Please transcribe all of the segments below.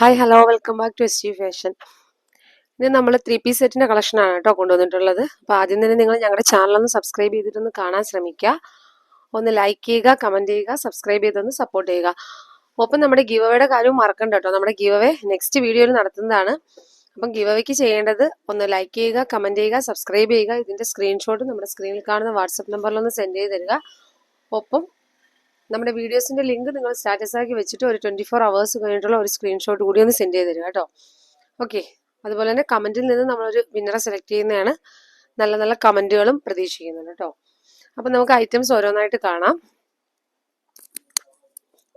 Hi hello welcome back to S G fashion ഇത് നമ്മൾ three piece സെറ്റിന്റെ കളക്ഷനാണ് കേട്ടോ കൊണ്ടുവന്നിട്ടുള്ളത്. അപ്പോൾ ആദ്യം തന്നെ നിങ്ങൾ ഞങ്ങളുടെ ചാനലൊന്ന് സബ്സ്ക്രൈബ് ചെയ്തിട്ടൊന്ന് കാണാൻ ശ്രമിക്കുക ഒന്ന് ലൈക്ക് ചെയ്യുക കമന്റ് ചെയ്യുക സബ്സ്ക്രൈബ് ചെയ്തൊന്ന് സപ്പോർട്ട് ചെയ്യുക. ഒപ്പം നമ്മുടെ ഗിവ് കാര്യവും മറക്കണ്ട കേട്ടോ. നമ്മുടെ ഗിവ് നെക്സ്റ്റ് വീഡിയോയിൽ നടത്തുന്നതാണ്. അപ്പം ഗിവ് ചെയ്യേണ്ടത് ഒന്ന് ലൈക്ക് ചെയ്യുക കമന്റ് ചെയ്യുക സബ്സ്ക്രൈബ് ചെയ്യുക. ഇതിന്റെ സ്ക്രീൻഷോട്ട് നമ്മുടെ സ്ക്രീനിൽ കാണുന്ന വാട്സപ്പ് നമ്പറിലൊന്ന് സെൻഡ് ചെയ്ത് തരിക. ഒപ്പം നമ്മുടെ വീഡിയോസിന്റെ ലിങ്ക് നിങ്ങൾ സ്റ്റാറ്റസ് ആക്കി വെച്ചിട്ട് ഒരു ട്വന്റി ഫോർ അവേഴ്സ് കഴിഞ്ഞിട്ടുള്ള ഒരു സ്ക്രീൻഷോട്ട് കൂടി ഒന്ന് സെൻഡ് ചെയ്ത് തരിക കേട്ടോ. ഓക്കെ അതുപോലെ തന്നെ കമന്റിൽ നിന്ന് നമ്മളൊരു വിന്നറെ സെലക്ട് ചെയ്യുന്നതാണ്. നല്ല നല്ല കമന്റുകളും പ്രതീക്ഷിക്കുന്നുണ്ട് കേട്ടോ. അപ്പം നമുക്ക് ഐറ്റംസ് ഓരോന്നായിട്ട് കാണാം.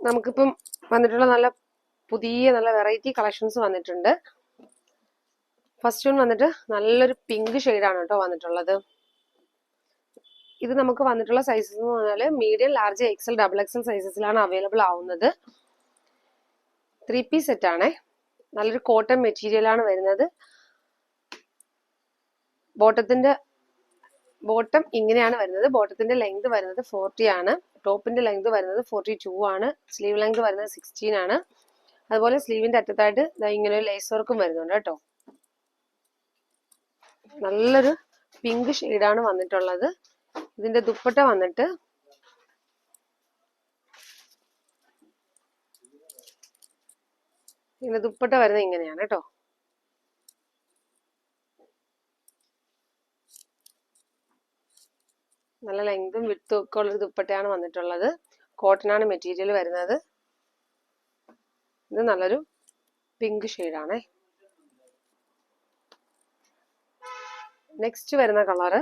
നമുക്കിപ്പം വന്നിട്ടുള്ള നല്ല പുതിയ നല്ല വെറൈറ്റി കളക്ഷൻസ് വന്നിട്ടുണ്ട്. ഫസ്റ്റ് വന്നിട്ട് നല്ലൊരു പിങ്ക് ഷെയ്ഡാണ് കേട്ടോ വന്നിട്ടുള്ളത്. ഇത് നമുക്ക് വന്നിട്ടുള്ള സൈസസ് എന്ന് പറഞ്ഞാൽ medium large XL double XL സൈസസിലാണ് available ആവുന്നത്. ത്രീ പീസ് സെറ്റ് ആണേ. നല്ലൊരു കോട്ടൺ മെറ്റീരിയൽ ആണ് വരുന്നത്. ബോട്ടത്തിന്റെ ബോട്ടം ഇങ്ങനെയാണ് വരുന്നത്. ബോട്ടത്തിന്റെ ലെങ്ത് വരുന്നത് ഫോർട്ടി ആണ്. ടോപ്പിന്റെ ലെങ്ത് വരുന്നത് ഫോർട്ടി ടു ആണ്. സ്ലീവ് ലെങ്ത് വരുന്നത് സിക്സ്റ്റീൻ ആണ്. അതുപോലെ സ്ലീവിന്റെ അറ്റത്തായിട്ട് ഇങ്ങനെ ഒരു ലേസ് വർക്കും വരുന്നുണ്ട് കേട്ടോ. നല്ലൊരു പിങ്ക് ഷെയ്ഡാണ് വന്നിട്ടുള്ളത്. ഇതിന്റെ ദുപ്പട്ട വന്നിട്ട് ഇതിന്റെ ദുപ്പട്ട വരുന്നത് ഇങ്ങനെയാണ് കേട്ടോ. നല്ല ലെങ്തും വിട്ടും ഒക്കെ ഉള്ളൊരു ദുപ്പട്ടയാണ് വന്നിട്ടുള്ളത്. കോട്ടൺ ആണ് മെറ്റീരിയൽ വരുന്നത്. ഇത് നല്ലൊരു പിങ്ക് ഷെയ്ഡാണേ നെക്സ്റ്റ് വരുന്ന കളറ്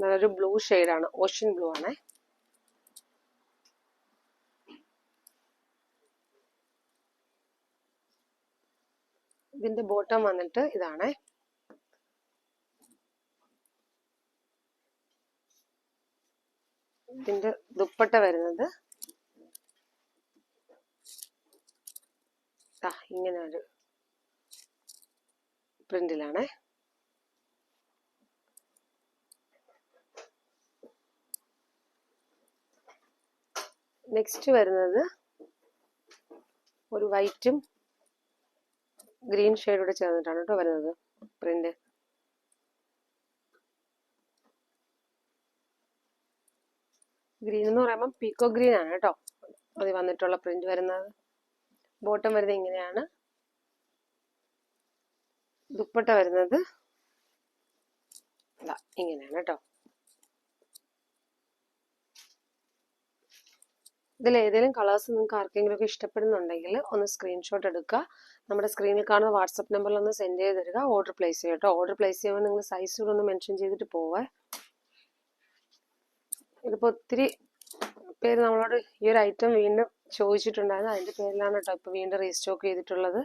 നല്ലൊരു ബ്ലൂ ആണ് ഓഷൻ ബ്ലൂ ആണ്. ഇതിന്റെ ബോട്ടം വന്നിട്ട് ഇതാണ്. ഇതിന്റെ ദുപ്പട്ട വരുന്നത് ഇങ്ങനെ ഒരു പ്രിന്റിലാണേ. നെക്സ്റ്റ് വരുന്നത് ഒരു വൈറ്റും ഗ്രീൻ ഷെയ്ഡൂടെ ചേർന്നിട്ടാണ് കേട്ടോ വരുന്നത്. പ്രിന്റ് ഗ്രീൻ എന്ന് പറയുമ്പോൾ പീക്കോ ഗ്രീൻ ആണ് കേട്ടോ. അത് വന്നിട്ടുള്ള പ്രിന്റ് വരുന്നത്. ബോട്ടം വരുന്നത് ഇങ്ങനെയാണ്. ദുപ്പട്ട വരുന്നത് ഇങ്ങനെയാണ് കേട്ടോ. ഇതിൽ ഏതെങ്കിലും കളേഴ്സ് നിങ്ങൾക്ക് ആർക്കെങ്കിലും ഒക്കെ ഇഷ്ടപ്പെടുന്നുണ്ടെങ്കിൽ ഒന്ന് സ്ക്രീൻഷോട്ട് എടുക്കുക നമ്മുടെ സ്ക്രീനിൽ കാണുന്ന വാട്സപ്പ് നമ്പറിൽ ഒന്ന് സെൻഡ് ചെയ്ത് തരിക. ഓർഡർ പ്ലേസ് ചെയ്യുക കേട്ടോ. ഓർഡർ പ്ലേസ് ചെയ്യുമ്പോൾ നിങ്ങൾ സൈസ് കൂടെ ഒന്ന് മെൻഷൻ ചെയ്തിട്ട് പോവേ. ഇതിപ്പോൾ ഒത്തിരി പേര് നമ്മളോട് ഈ ഒരു ഐറ്റം വീണ്ടും ചോദിച്ചിട്ടുണ്ടായിരുന്നു. അതിന്റെ പേരിലാണ് കേട്ടോ ഇപ്പോൾ വീണ്ടും റീസ്റ്റോക്ക് ചെയ്തിട്ടുള്ളത്.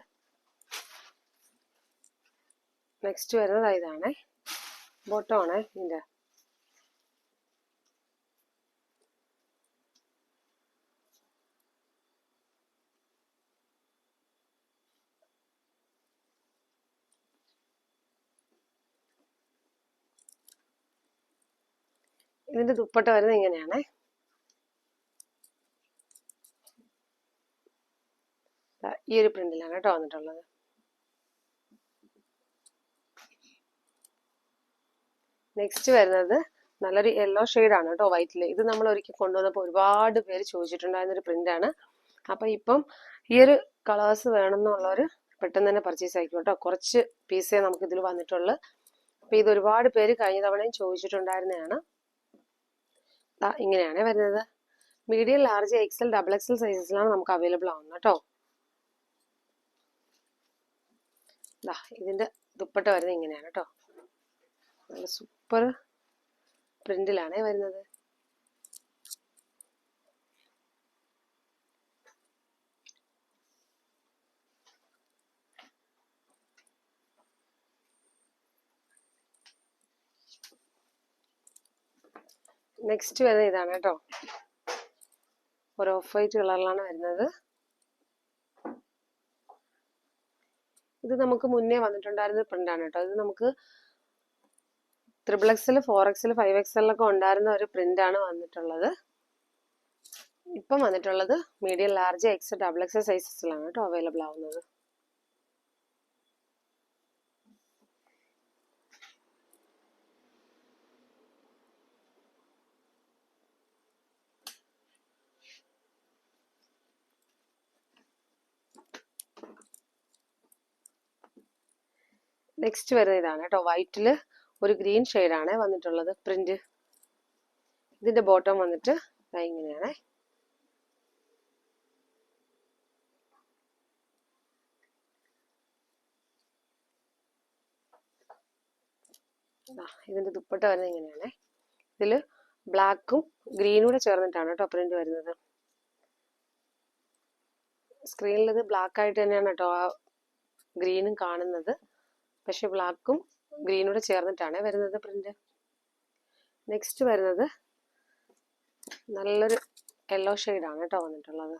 നെക്സ്റ്റ് വരുന്നത് ഇതാണേ. ബോട്ടോ ആണേ ഇതിന്റെ ദുപ്പട്ട വരുന്നത് ഇങ്ങനെയാണേ. ഈ ഒരു പ്രിന്റിലാണ് കേട്ടോ വന്നിട്ടുള്ളത്. നെക്സ്റ്റ് വരുന്നത് നല്ലൊരു യെല്ലോ ആണ് കേട്ടോ വൈറ്റിൽ ഇത് നമ്മൾ ഒരിക്കൽ കൊണ്ടുവന്നപ്പോൾ ഒരുപാട് പേര് ചോദിച്ചിട്ടുണ്ടായിരുന്ന ഒരു പ്രിന്റ് ആണ്. അപ്പൊ ഇപ്പം ഈ ഒരു കളേഴ്സ് വേണമെന്നുള്ളവർ പെട്ടെന്ന് തന്നെ പർച്ചേസ് ആയിക്കും കേട്ടോ. കുറച്ച് പീസേ നമുക്ക് ഇതിൽ വന്നിട്ടുള്ളൂ. അപ്പൊ ഇത് ഒരുപാട് പേര് കഴിഞ്ഞ തവണയും ചോദിച്ചിട്ടുണ്ടായിരുന്നതാണ്. ഇങ്ങനെയാണ് വരുന്നത്. Medium large XL double XL സൈസസിലാണ് നമുക്ക് അവൈലബിൾ ആവുന്നത് കേട്ടോ. ഇതിന്റെ ദുപ്പട്ട വരുന്നത് ഇങ്ങനെയാണ് കേട്ടോ. നല്ല സൂപ്പർ പ്രിന്റിലാണ് വരുന്നത്. നെക്സ്റ്റ് വരുന്നത് ഇതാണ് കേട്ടോ. ഒരു ഓഫ് വൈറ്റ് കളറിലാണ് വരുന്നത്. ഇത് നമുക്ക് മുന്നേ വന്നിട്ടുണ്ടായിരുന്ന പ്രിന്റാണ് കേട്ടോ. ഇത് നമുക്ക് ത്രിബിൾ എക്സിൽ ഫോർ എക്സിൽ ഫൈവ് എക്സലിലൊക്കെ ഉണ്ടായിരുന്ന ഒരു പ്രിന്റ് ആണ് വന്നിട്ടുള്ളത്. ഇപ്പം വന്നിട്ടുള്ളത് medium large X double X സൈസസിലാണ് കേട്ടോ അവൈലബിൾ ആവുന്നത്. നെക്സ്റ്റ് വരുന്ന ഇതാണ് കേട്ടോ. വൈറ്റിൽ ഒരു ഗ്രീൻ ആണ് വന്നിട്ടുള്ളത്. പ്രിന്റ് ഇതിന്റെ ബോട്ടം വന്നിട്ട് ഇങ്ങനെയാണ്. ഇതിന്റെ ദുപ്പട്ട വരുന്നത് ഇങ്ങനെയാണേ. ഇതിൽ ബ്ലാക്കും ഗ്രീനും കൂടെ ചേർന്നിട്ടാണ് കേട്ടോ പ്രിന്റ് വരുന്നത്. സ്ക്രീനിൽ ഇത് ബ്ലാക്ക് ആയിട്ട് തന്നെയാണ് കേട്ടോ ആ ഗ്രീനും കാണുന്നത്. പക്ഷെ ബ്ലാക്കും ഗ്രീനൂടെ ചേർന്നിട്ടാണ് വരുന്നത് പ്രിന്റ് നെക്സ്റ്റ് വരുന്നത് നല്ലൊരു യെല്ലോ ആണ് കേട്ടോ വന്നിട്ടുള്ളത്.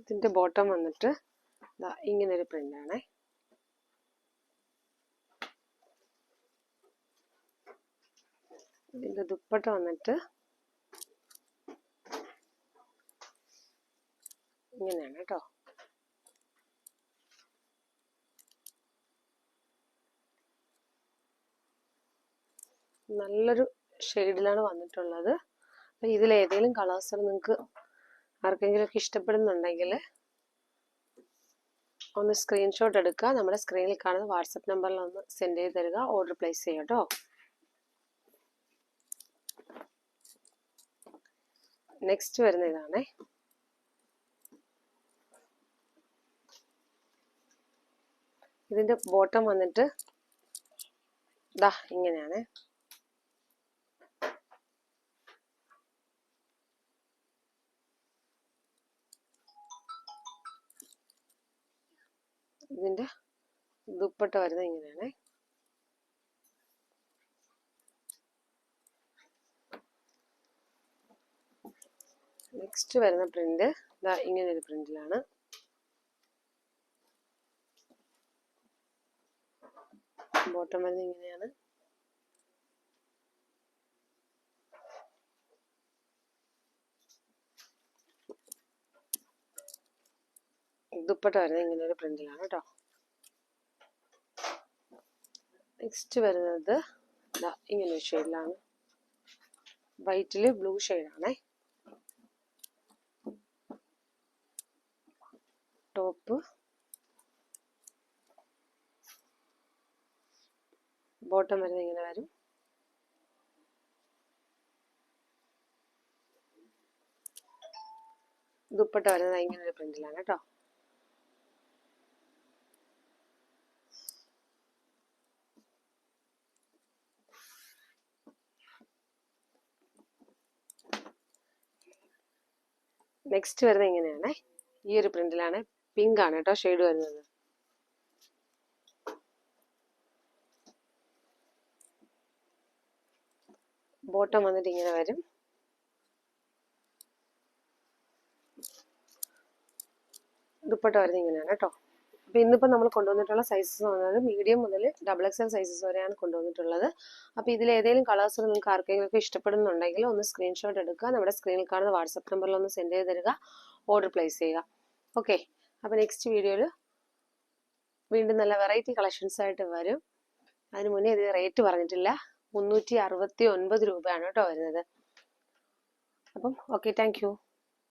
ഇതിന്റെ ബോട്ടം വന്നിട്ട് ഇങ്ങനൊരു ഇങ്ങനെ ഒരു പ്രിന്റ് ആണേ. ഇതിന്റെ ദുപ്പട്ട വന്നിട്ട് ഇങ്ങനെയാണ് കേട്ടോ. നല്ലൊരു ഷെയ്ഡിലാണ് വന്നിട്ടുള്ളത്. അപ്പം ഇതിൽ ഏതെങ്കിലും കളേഴ്സ് നിങ്ങൾക്ക് ആർക്കെങ്കിലും ഒക്കെ ഇഷ്ടപ്പെടുന്നുണ്ടെങ്കിൽ ഒന്ന് സ്ക്രീൻഷോട്ട് എടുക്കുക. നമ്മുടെ സ്ക്രീനിൽ കാണുന്ന വാട്സപ്പ് നമ്പറിൽ ഒന്ന് സെൻഡ് ചെയ്ത് തരിക. ഓർഡർ പ്ലേസ് കേട്ടോ നെക്സ്റ്റ് വരുന്ന ഇതാണേ. ഇതിന്റെ ബോട്ടം വന്നിട്ട് ദാ ഇങ്ങനെയാണ്. ഇതിന്റെ ദുപ്പട്ട വരുന്നത് ഇങ്ങനെയാണ്. നെക്സ്റ്റ് വരുന്ന പ്രിന്റ് ഇതാ ഇങ്ങനെ ഒരു പ്രിന്റിലാണ് ബോട്ടം വരുന്നത് ഇങ്ങനെയാണ്. ദുപ്പട്ട വരുന്നത് ഇങ്ങനെ ഒരു പ്രിന്റിലാണ് കേട്ടോ നെക്സ്റ്റ് വരുന്നത് ഇങ്ങനെ ഒരു ഷെയ്ഡിലാണ് വൈറ്റിൽ ബ്ലൂ ഷെയ്ഡാണേ ടോപ്പ് ബോട്ടം വരുന്നത് ഇങ്ങനെ വരും. ദുപ്പട്ട വരുന്നത് ഇങ്ങനെ ഒരു പ്രിന്റിലാണ് കേട്ടോ നെക്സ്റ്റ് വരുന്നത് ഇങ്ങനെയാണ്. ഈ ഒരു പ്രിന്റിലാണ് പിങ്ക് ആണ് കേട്ടോ ഷെയ്ഡ് വരുന്നത്. ബോട്ടം വന്നിട്ട് ഇങ്ങനെ വരും. ദുപ്പട്ട വരുന്നത് ഇങ്ങനെയാണ് കേട്ടോ. അപ്പൊ ഇന്നിപ്പോ നമ്മൾ കൊണ്ടുവന്നിട്ടുള്ള സൈസസ് എന്ന് പറഞ്ഞാൽ മീഡിയം മുതൽ ഡബിൾ എക്സ് എൽ സൈസസ് വരെയാണ് കൊണ്ടുവന്നിട്ടുള്ളത്. അപ്പൊ ഇതിൽ ഏതെങ്കിലും കളേഴ്സ് നിങ്ങൾക്ക് ആർക്കെങ്കിലും ഇഷ്ടപ്പെടുന്നുണ്ടെങ്കിൽ ഒന്ന് സ്ക്രീൻഷോട്ട് എടുക്കുക. നമ്മുടെ സ്ക്രീനിൽ കാണുന്ന വാട്സപ്പ് നമ്പറിൽ ഒന്ന് സെൻഡ് ചെയ്ത് തരിക. ഓർഡർ പ്ലേസ് ചെയ്യുക. ഓക്കെ അപ്പൊ നെക്സ്റ്റ് വീഡിയോയിൽ വീണ്ടും നല്ല വെറൈറ്റി കളക്ഷൻസ് ആയിട്ട് വരും. അതിന് മുന്നേ ഇത് റേറ്റ് പറഞ്ഞിട്ടില്ല. മുന്നൂറ്റി അറുപത്തി ഒൻപത് രൂപയാണ് കേട്ടോ വരുന്നത്. അപ്പം ഓക്കെ താങ്ക്